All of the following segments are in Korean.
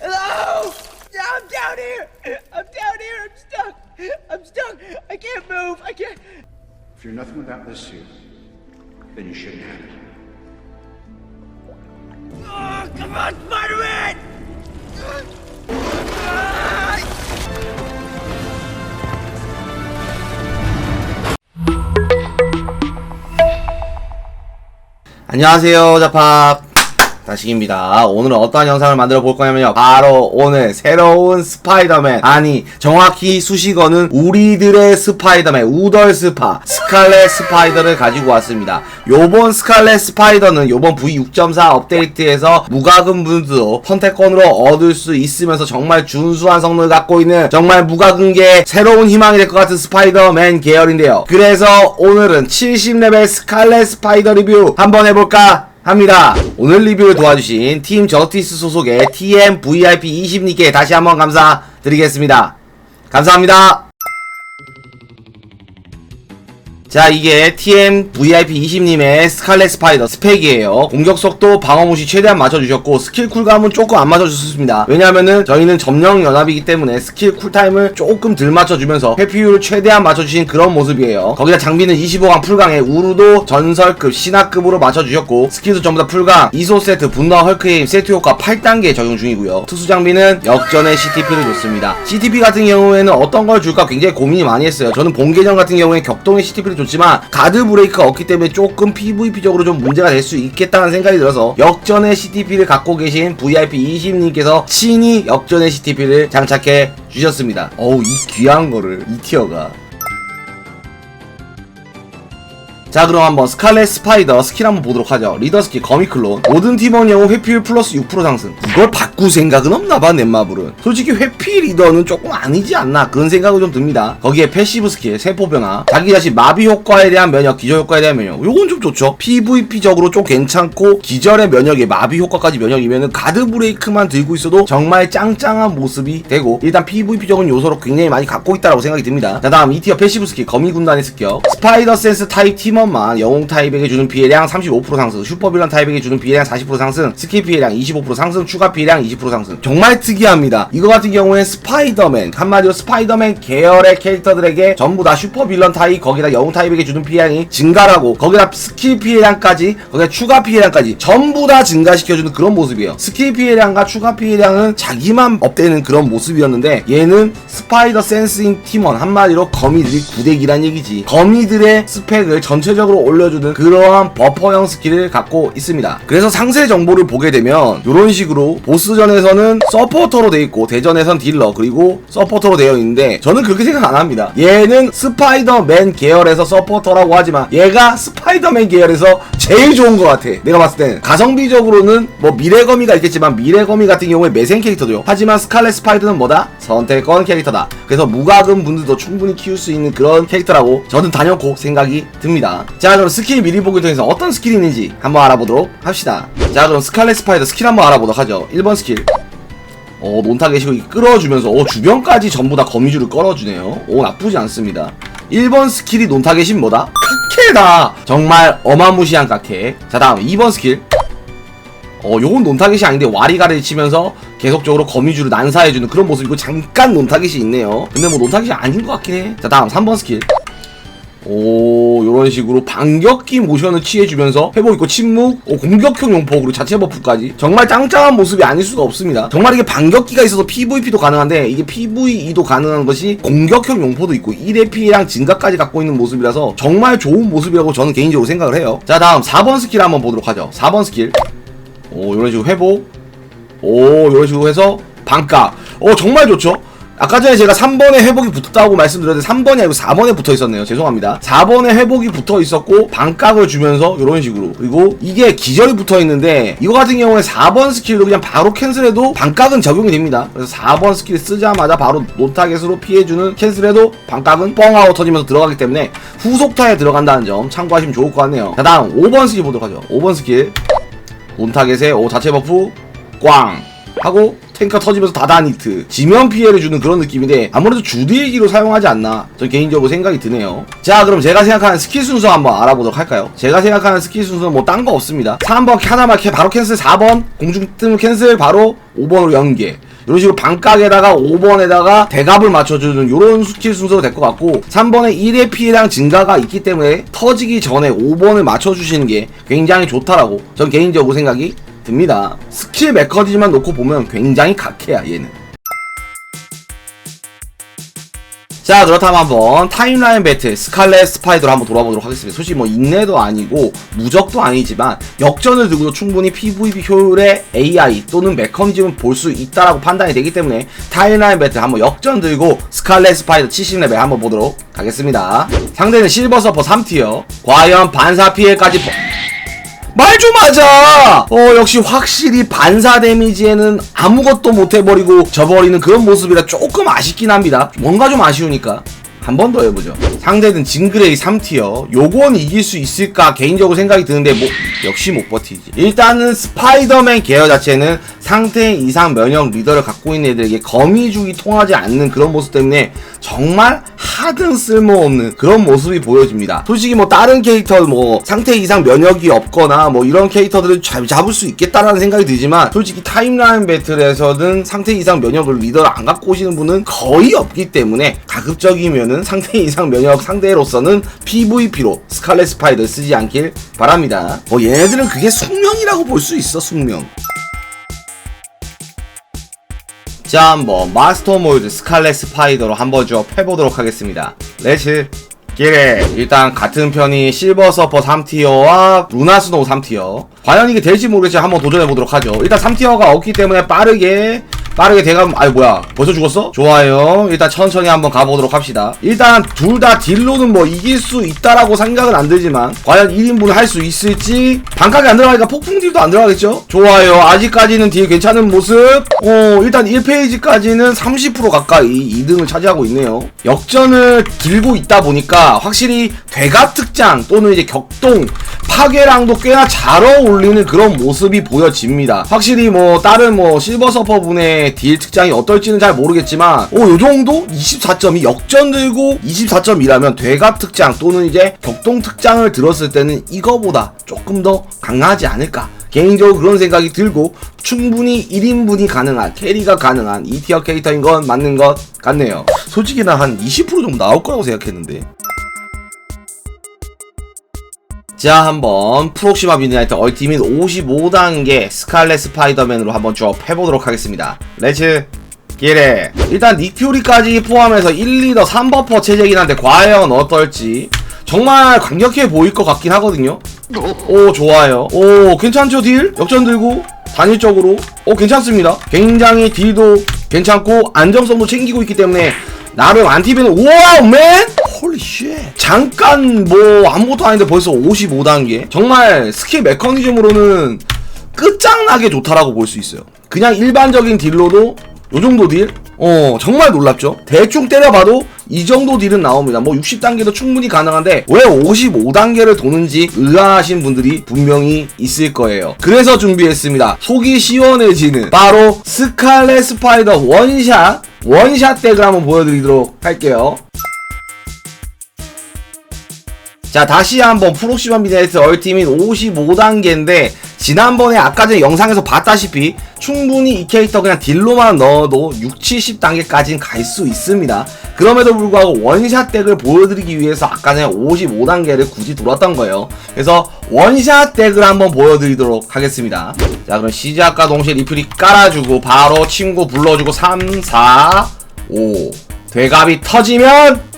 Hello? Yeah, I'm down here. I'm down here. I'm stuck. I'm stuck. I can't move. I can't. If you're nothing without this suit, then you shouldn't have it. Oh, come on, Spider-Man! 안녕하세요 자팝 다식입니다. 오늘은 어떠한 영상을 만들어 볼 거냐면요. 바로 오늘 새로운 스파이더맨 아니 정확히 수식어는 우리들의 스파이더맨 우덜 스파 스칼렛 스파이더를 가지고 왔습니다. 요번 스칼렛 스파이더는 요번 V6.4 업데이트에서 무과금 분수도 선택권으로 얻을 수 있으면서 정말 준수한 성능을 갖고 있는 정말 무과금계 새로운 희망이 될 것 같은 스파이더맨 계열인데요. 그래서 오늘은 70레벨 스칼렛 스파이더 리뷰 한번 해볼까 합니다. 오늘 리뷰를 도와주신 팀 저스티스 소속의 TMVIP20님께 다시 한번 감사드리겠습니다. 감사합니다. 자 이게 TM VIP 20님의 스칼렛 스파이더 스펙이에요. 공격 속도 방어 무시 최대한 맞춰주셨고 스킬 쿨감은 조금 안 맞춰주셨습니다. 왜냐하면은 저희는 점령 연합이기 때문에 스킬 쿨타임을 조금 덜 맞춰주면서 회피율을 최대한 맞춰주신 그런 모습이에요. 거기다 장비는 25강 풀강에 우르도 전설급 신화급으로 맞춰주셨고 스킬도 전부 다 풀강 이소 세트 분노 헐크임 세트 효과 8단계 적용 중이고요. 특수 장비는 역전의 CTP를 줬습니다. CTP 같은 경우에는 어떤 걸 줄까 굉장히 고민이 많이 했어요. 저는 본계정 같은 경우에 격동의 CTP를 좋지만 가드 브레이크가 없기 때문에 조금 PVP적으로 좀 문제가 될 수 있겠다는 생각이 들어서 역전의 CTP를 갖고 계신 VIP 20님께서 친히 역전의 CTP를 장착해 주셨습니다. 어우 이 귀한 거를 이 티어가 자 그럼 한번 스칼렛 스파이더 스킬 한번 보도록 하죠. 리더 스킬 거미클론. 모든 팀원 영웅 회피율 플러스 6% 상승. 이걸 바꿀 생각은 없나봐 넷마블은. 솔직히 회피 리더는 조금 아니지 않나 그런 생각이 좀 듭니다. 거기에 패시브 스킬 세포 변화. 자기 자신 마비 효과에 대한 면역 기절 효과에 대한 면역. 요건 좀 좋죠. PVP적으로 좀 괜찮고 기절의 면역에 마비 효과까지 면역이면은 가드 브레이크만 들고 있어도 정말 짱짱한 모습이 되고 일단 PVP적인 요소로 굉장히 많이 갖고 있다고 생각이 듭니다. 자 다음 2티어 패시브 스킬 거미 군단의 습격. 스파이더 센스 타입 팀원 만 영웅 타입에게 주는 피해량 35% 상승 슈퍼빌런 타입에게 주는 피해량 40% 상승 스킬 피해량 25% 상승 추가 피해량 20% 상승. 정말 특이합니다. 이거 같은 경우에 스파이더맨 한마디로 스파이더맨 계열의 캐릭터들에게 전부 다 슈퍼빌런 타입 거기다 영웅 타입에게 주는 피해량이 증가하고 거기다 스킬 피해량까지 거기다 추가 피해량까지 전부 다 증가시켜주는 그런 모습이에요. 스킬 피해량과 추가 피해량은 자기만 업되는 그런 모습이었는데 얘는 스파이더 센스인 팀원 한마디로 거미들이 구대기란 얘기지. 거미들의 스펙을 전체 적으로 올려주는 그러한 버퍼형 스킬을 갖고 있습니다. 그래서 상세 정보를 보게 되면 이런 식으로 보스전에서는 서포터로 되어 있고 대전에선 딜러 그리고 서포터로 되어 있는데 저는 그렇게 생각 안 합니다. 얘는 스파이더맨 계열에서 서포터라고 하지만 얘가 스파이더맨 계열에서 제일 좋은 것 같아. 내가 봤을 땐 가성비적으로는 뭐 미래거미가 있겠지만 미래거미 같은 경우에 매생 캐릭터죠 하지만 스칼렛 스파이더는 뭐다? 선택권 캐릭터다. 그래서 무과금 분들도 충분히 키울 수 있는 그런 캐릭터라고 저는 단연코 생각이 듭니다 자 그럼 스킬 미리 보기 통해서 어떤 스킬이 있는지 한번 알아보도록 합시다. 자 그럼 스칼렛 스파이더 스킬 한번 알아보도록 하죠. 1번 스킬. 어 논타겟이고 끌어주면서 어 주변까지 전부 다 거미줄을 끌어주네요. 오 나쁘지 않습니다. 1번 스킬이 논타겟인 뭐다? 카케다! 정말 어마무시한 카케. 자 다음 2번 스킬. 어 요건 논타겟이 아닌데 와리가리를 치면서 계속적으로 거미줄을 난사해주는 그런 모습이고 잠깐 논타겟이 있네요. 근데 뭐 논타겟이 아닌 것 같긴 해자 다음 3번 스킬 오 요런 식으로 반격기 모션을 취해주면서 회복 있고 침묵 오, 공격형 용포 그리고 자체 버프까지. 정말 짱짱한 모습이 아닐 수가 없습니다. 정말 이게 반격기가 있어서 PVP도 가능한데 이게 PVE도 가능한 것이 공격형 용포도 있고 1의 피해량 증가까지 갖고 있는 모습이라서 정말 좋은 모습이라고 저는 개인적으로 생각을 해요. 자 다음 4번 스킬 한번 보도록 하죠. 4번 스킬. 오 요런 식으로 회복. 오 요런 식으로 해서 반각 오 정말 좋죠 아까 전에 제가 3번에 회복이 붙었다고 말씀드렸는데 3번이 아니고 4번에 붙어 있었네요. 죄송합니다. 4번에 회복이 붙어 있었고 반각을 주면서 이런 식으로 그리고 이게 기절이 붙어 있는데 이거 같은 경우에 4번 스킬로 그냥 바로 캔슬해도 반각은 적용이 됩니다. 그래서 4번 스킬 쓰자마자 바로 노타겟으로 피해주는 캔슬해도 반각은 뻥하고 터지면서 들어가기 때문에 후속타에 들어간다는 점 참고하시면 좋을 것 같네요. 자 다음 5번 스킬 보도록 하죠. 5번 스킬 논타겟에 오 자체 버프 꽝 하고 탱커 터지면서 다다니트 지면 피해를 주는 그런 느낌인데 아무래도 주디일기로 사용하지 않나 저 개인적으로 생각이 드네요. 자 그럼 제가 생각하는 스킬 순서 한번 알아보도록 할까요? 제가 생각하는 스킬 순서는 뭐 딴 거 없습니다. 3번 하나만 캐 바로 캔슬 4번 공중뜸 캔슬 바로 5번으로 연계. 이런 식으로 반각에다가 5번에다가 대갑을 맞춰주는 이런 스킬 순서로 될 것 같고 3번에 1의 피해량 증가가 있기 때문에 터지기 전에 5번을 맞춰주시는 게 굉장히 좋다라고 전 개인적으로 생각이 듭니다. 스킬 메커니즘만 놓고 보면 굉장히 각해야 얘는. 자 그렇다면 한번 타임라인 배틀 스칼렛 스파이더로 한번 돌아보도록 하겠습니다. 솔직히 뭐 인내도 아니고 무적도 아니지만 역전을 두고도 충분히 PVP 효율의 AI 또는 메커니즘을 볼수 있다라고 판단이 되기 때문에 타임라인 배틀 한번 역전 들고 스칼렛 스파이더 70레벨 한번 보도록 하겠습니다. 상대는 실버 서퍼 3티어. 과연 반사 피해까지 버- 말 좀 하자! 어, 역시 확실히 반사 데미지에는 아무것도 못 해버리고 져버리는 그런 모습이라 조금 아쉽긴 합니다. 뭔가 좀 아쉬우니까. 한 번 더 해보죠. 상대는 징그레이 3티어. 요건 이길 수 있을까 개인적으로 생각이 드는데 뭐 역시 못 버티지. 일단은 스파이더맨 계열 자체는 상태 이상 면역 리더를 갖고 있는 애들에게 거미줄이 통하지 않는 그런 모습 때문에 정말 하등 쓸모없는 그런 모습이 보여집니다. 솔직히 뭐 다른 캐릭터 뭐 상태 이상 면역이 없거나 뭐 이런 캐릭터들을 잘 잡을 수 있겠다라는 생각이 들지만 솔직히 타임라인 배틀에서는 상태 이상 면역을 리더를 안 갖고 오시는 분은 거의 없기 때문에 가급적이면 은 상태 이상 면역 상대로서는 PVP로 스칼렛 스파이더 쓰지 않길 바랍니다. 뭐 얘네들은 그게 숙명이라고 볼 수 있어 숙명. 자 한번 마스터 몰드 스칼렛 스파이더로 한번 좀 해보도록 하겠습니다 렛츠 기레 일단 같은 편이 실버 서퍼 3티어와 루나 스노우 3티어 과연 이게 될지 모르겠지만 한번 도전해보도록 하죠 일단 3티어가 없기 때문에 빠르게 빠르게 대감 아이 뭐야. 벌써 죽었어? 좋아요. 일단 천천히 한번 가보도록 합시다. 일단 둘 다 딜로는 뭐 이길 수 있다라고 생각은 안 들지만 과연 1인분 할수 있을지 반각이 안 들어가니까 폭풍 딜도 안 들어가겠죠? 좋아요. 아직까지는 딜 괜찮은 모습. 어 일단 1페이지까지는 30% 가까이 2등을 차지하고 있네요. 역전을 들고 있다 보니까 확실히 되갑 특장 또는 이제 격동 파괴랑도 꽤나 잘 어울리는 그런 모습이 보여집니다. 확실히 뭐 다른 뭐 실버 서퍼 분의 딜 특장이 어떨지는 잘 모르겠지만 오요 정도 24점이 역전 들고 24점이라면 되갑 특장 또는 이제 격동 특장을 들었을 때는 이거보다 조금 더 강하지 않을까. 개인적으로 그런 생각이 들고 충분히 1인분이 가능한 캐리가 가능한 2티어 캐릭터인 건 맞는 것 같네요. 솔직히 나 한 20% 정도 나올 거라고 생각했는데 자 한번 프록시마 미드나이트 얼티밋 55단계 스칼렛 스파이더맨으로 한번 쭉 해보도록 하겠습니다. 렛츠 기레 일단 니큐리까지 포함해서 1, 2더 3버퍼 체제긴 한데 과연 어떨지. 정말 강력해 보일 것 같긴 하거든요. 오 좋아요. 오 괜찮죠 딜? 역전 들고 단일적으로. 오 괜찮습니다. 굉장히 딜도 괜찮고 안정성도 챙기고 있기 때문에 나름 안티비는 우와 맨 홀리 쉣 잠깐 뭐 아무것도 아닌데 벌써 55단계. 정말 스킬 메커니즘으로는 끝장나게 좋다라고 볼 수 있어요. 그냥 일반적인 딜로도 요 정도 딜? 어 정말 놀랍죠? 대충 때려봐도 이 정도 딜은 나옵니다. 뭐 60단계도 충분히 가능한데 왜 55단계를 도는지 의아하신 분들이 분명히 있을 거예요. 그래서 준비했습니다. 속이 시원해지는 바로 스칼렛 스파이더 원샷 원샷 덱을 한번 보여드리도록 할게요 자 다시 한번 미네트 얼티밋 55단계인데 지난번에 아까 전에 영상에서 봤다시피 충분히 이 캐릭터 그냥 딜로만 넣어도 6, 70단계까지는 갈 수 있습니다. 그럼에도 불구하고 원샷 덱을 보여드리기 위해서 아까 전에 55단계를 굳이 돌았던 거예요. 그래서 원샷 덱을 한번 보여드리도록 하겠습니다. 자 그럼 시작과 동시에 리플이 깔아주고 바로 친구 불러주고 3, 4, 5 되갑이 터지면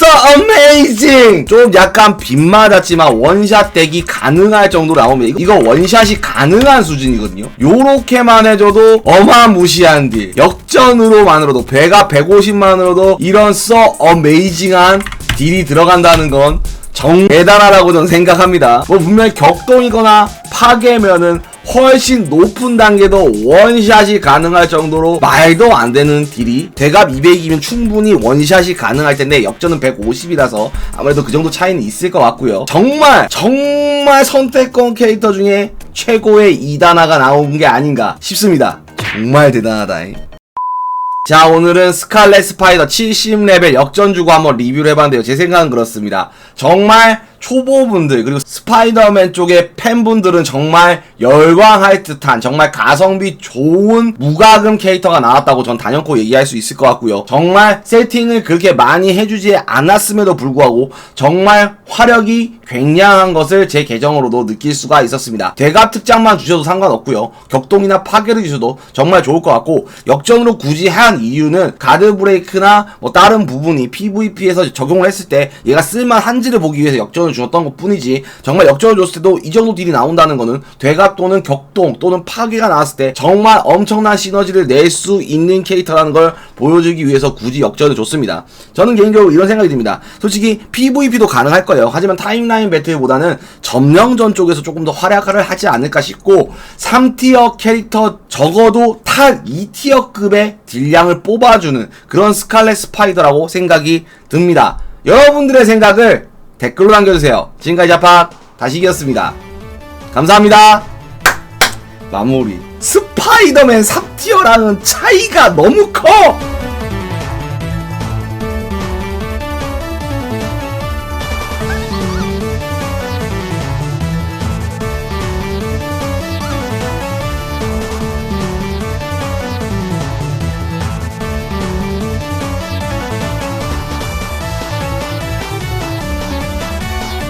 So amazing! 좀 약간 빗맞았지만 원샷 덱이 가능할 정도로 나옵니다. 이거 원샷이 가능한 수준이거든요. 요렇게만 해줘도 어마무시한 딜. 역전으로만으로도 배가 150만으로도 이런 so amazing한 딜이 들어간다는 건 정 대단하다고 저는 생각합니다. 뭐 분명히 격동이거나 파괴면은 훨씬 높은 단계도 원샷이 가능할 정도로 말도 안 되는 딜이 대갑 200이면 충분히 원샷이 가능할 텐데 역전은 150이라서 아무래도 그 정도 차이는 있을 것 같고요. 정말 정말 선택권 캐릭터 중에 최고의 2단화가 나온 게 아닌가 싶습니다. 정말 대단하다. 잉. 자 오늘은 스칼렛 스파이더 70레벨 역전 주고 한번 리뷰를 해봤는데요 제 생각은 그렇습니다 정말 초보분들 그리고 스파이더맨 쪽의 팬분들은 정말 열광할 듯한 정말 가성비 좋은 무과금 캐릭터가 나왔다고 전 단연코 얘기할 수 있을 것 같고요. 정말 세팅을 그렇게 많이 해주지 않았음에도 불구하고 정말 화력이 굉장한 것을 제 계정으로도 느낄 수가 있었습니다. 대갑 특장만 주셔도 상관없고요. 격동이나 파괴를 주셔도 정말 좋을 것 같고 역전으로 굳이 한 이유는 가드 브레이크나 뭐 다른 부분이 PVP에서 적용을 했을 때 얘가 쓸만한지를 보기 위해서 역전을 주었던 것 뿐이지 정말 역전을 줬을 때도 이 정도 딜이 나온다는 거는 되갑 또는 격동 또는 파괴가 나왔을 때 정말 엄청난 시너지를 낼 수 있는 캐릭터라는 걸 보여주기 위해서 굳이 역전을 줬습니다. 저는 개인적으로 이런 생각이 듭니다. 솔직히 PVP도 가능할 거예요. 하지만 타임라인 배틀보다는 점령전 쪽에서 조금 더 활약을 하지 않을까 싶고 3티어 캐릭터 적어도 탑 2티어급의 딜량을 뽑아주는 그런 스칼렛 스파이더라고 생각이 듭니다. 여러분들의 생각을 댓글로 남겨주세요. 지금까지 자팍 다시기였습니다. 감사합니다. 마무리. 스파이더맨 3티어랑은 차이가 너무 커!